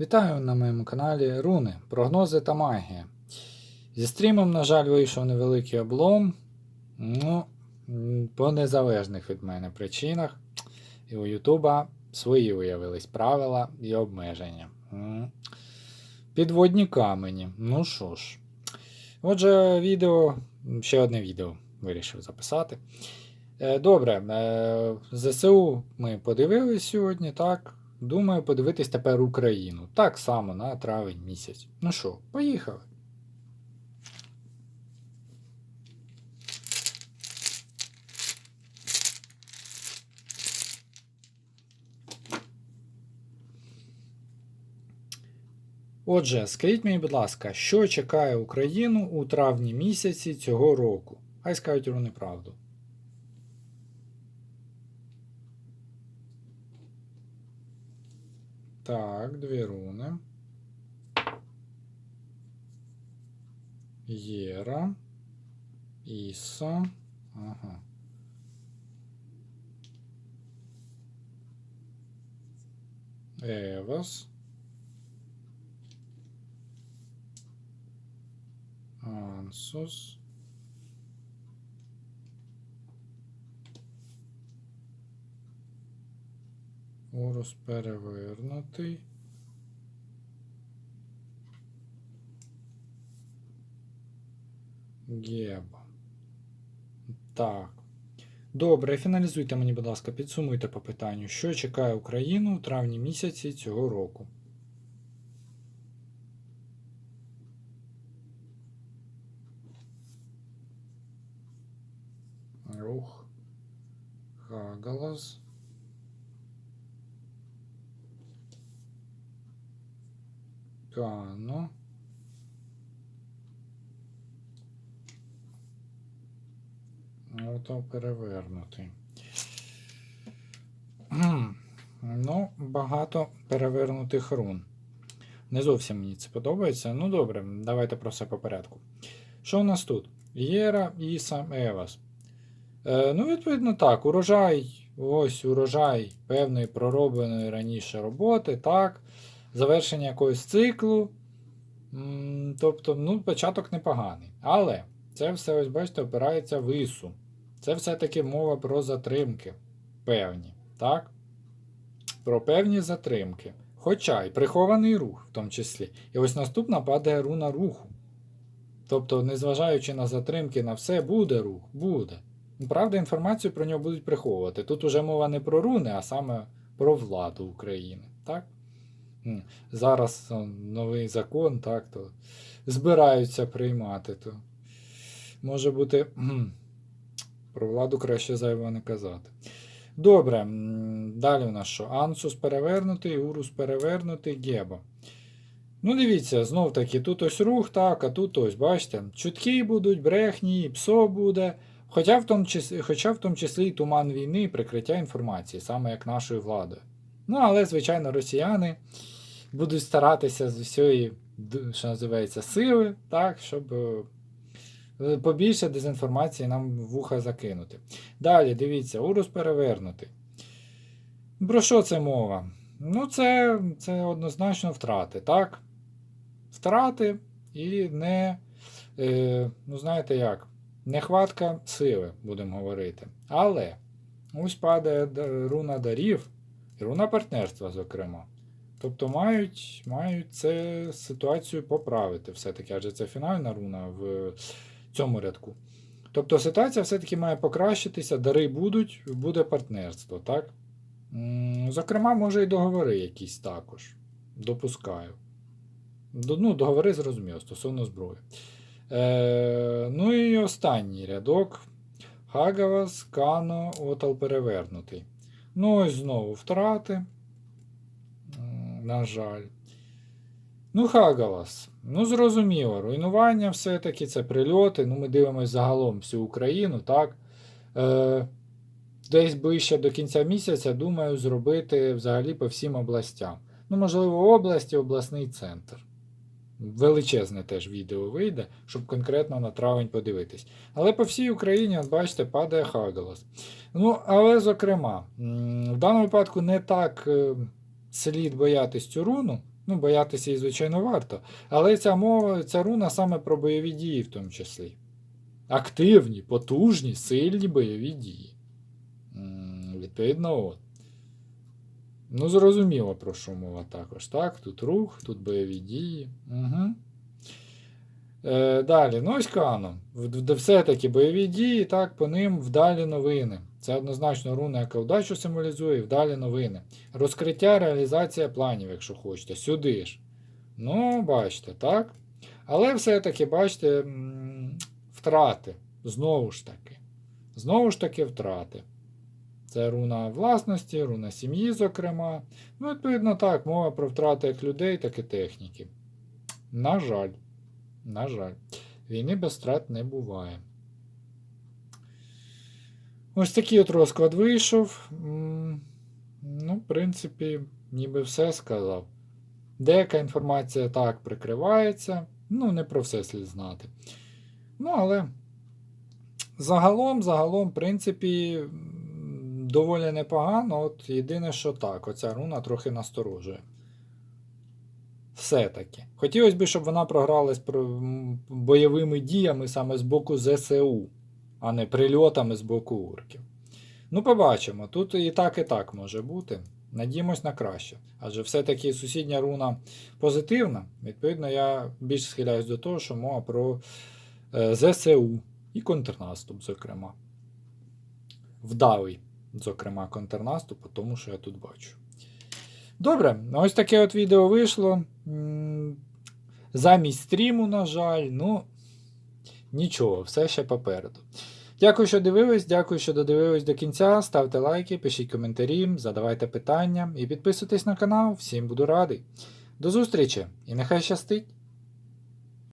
Вітаю на моєму каналі Руни, прогнози та магія. Зі стрімом, на жаль, вийшов невеликий облом. Ну, по незалежних від мене причинах. І у Ютуба свої виявились правила і обмеження. Підводні камені. Ну що ж. Отже, відео, ще одне відео вирішив записати. Е, Добре, е, ЗСУ ми подивились сьогодні, так. Думаю, подивитись тепер Україну. Так само на травень місяць. Ну що, поїхали. Отже, скажіть мені, будь ласка, що чекає Україну у травні місяці цього року? Хай скажуть вони правду. Так, дві руни. Єра. Іса. Ага. Евас. Ансус. Урус перевернутий. Геб. Так. Добре, фіналізуйте мені, будь ласка, підсумуйте по питанню, що чекає Україну у травні місяці цього року. Рух. Хагалас. Кано. Ото перевернутий. Кхм. Ну, багато перевернутих рун. Не зовсім мені це подобається. Ну добре, давайте про все по порядку. Що у нас тут? Єра, Іса, Евас. Е, ну, відповідно, так, урожай, ось урожай певної проробленої раніше роботи, так. Завершення якогось циклу. Тобто, ну, початок непоганий. Але це все, ось бачите, опирається в ісу. Це все-таки мова про затримки. Певні. Так? Про певні затримки. Хоча й прихований рух, в тому числі. І ось наступна падає руна руху. Тобто, незважаючи на затримки, на все, буде рух, буде. Правда, інформацію про нього будуть приховувати. Тут уже мова не про руни, а саме про владу України. Так? Зараз новий закон, так, то збираються приймати. То може бути про владу краще зайво не казати. Добре, далі у нас що? Ансус перевернутий, Урус перевернутий, Геба. Ну, дивіться, знов таки, тут ось рух, так, а тут ось, бачите, чутки будуть, брехні, псо буде. Хоча в тому числі, хоча в тому числі і туман війни і прикриття інформації, саме як нашою владою. Ну, але, звичайно, росіяни будуть старатися з усієї, що називається, сили, так, щоб е, побільше дезінформації нам в вуха закинути. Далі, дивіться, урус перевернутий. Про що це мова? Ну, це, це однозначно втрати, так? Втрати і не, е, ну, знаєте як, нехватка сили, будемо говорити. Але ось падає руна дарів руна партнерства, зокрема. Тобто мають, мають це ситуацію поправити все-таки, адже це фінальна руна в цьому рядку. Тобто ситуація все-таки має покращитися, дари будуть, буде партнерство, так? Зокрема, може і договори якісь також. Допускаю. Ну, договори зрозуміло, стосовно зброї. Е, ну і останній рядок. Хагавас, Кано, Отал перевернутий. Ну, ось знову втрати. На жаль. Ну, Хагавас. Ну, зрозуміло, руйнування все-таки це прильоти. Ну, ми дивимося загалом всю Україну, так. Е, десь ближче до кінця місяця думаю зробити взагалі по всім областям. Ну, можливо, області, обласний центр. Величезне теж відео вийде, щоб конкретно на травень подивитись. Але по всій Україні, от бачите, падає Хагалас. Ну, але, зокрема, в даному випадку не так е, слід боятись цю руну, Ну, боятися її, звичайно, варто. Але ця мова, ця руна саме про бойові дії, в тому числі. Активні, потужні, сильні бойові дії. Відповідно, от. Ну, зрозуміло, про що мова також. Так, тут рух, тут бойові дії. Угу. Е, далі, ну ось Кано. Все-таки бойові дії, так, по ним вдалі новини. Це однозначно руна, яка вдачу символізує, вдалі новини. Розкриття, реалізація планів, якщо хочете. Сюди ж. Ну, бачите, так? Але все-таки, бачите, втрати. Знову ж таки. Знову ж таки, втрати. Це руна власності, руна сім'ї, зокрема. Ну, відповідно, так, мова про втрати як людей, так і техніки. На жаль. На жаль, війни без втрат не буває. Ось такий от розклад вийшов. Ну, в принципі, ніби все сказав. Деяка інформація так прикривається. Ну, не про все слід знати. Ну, але загалом, загалом, в принципі, доволі непогано. От єдине, що так, оця руна трохи насторожує. Все-таки. Хотілося б, щоб вона програлась про- бойовими діями саме з боку ЗСУ, а не прильотами з боку урків. Ну, побачимо. Тут і так, і так може бути. Надіємось на краще. Адже все-таки сусідня руна позитивна. Відповідно, я більш схиляюсь до того, що мова про е, ЗСУ і контрнаступ, зокрема. Вдалий, зокрема, контрнаступ, тому, що я тут бачу. Добре, ось таке от відео вийшло. Замість стріму, на жаль, ну нічого, все ще попереду. Дякую, що дивились, дякую, що додивились до кінця. Ставте лайки, пишіть коментарі, задавайте питання і підписуйтесь на канал. Всім буду радий. До зустрічі і нехай щастить!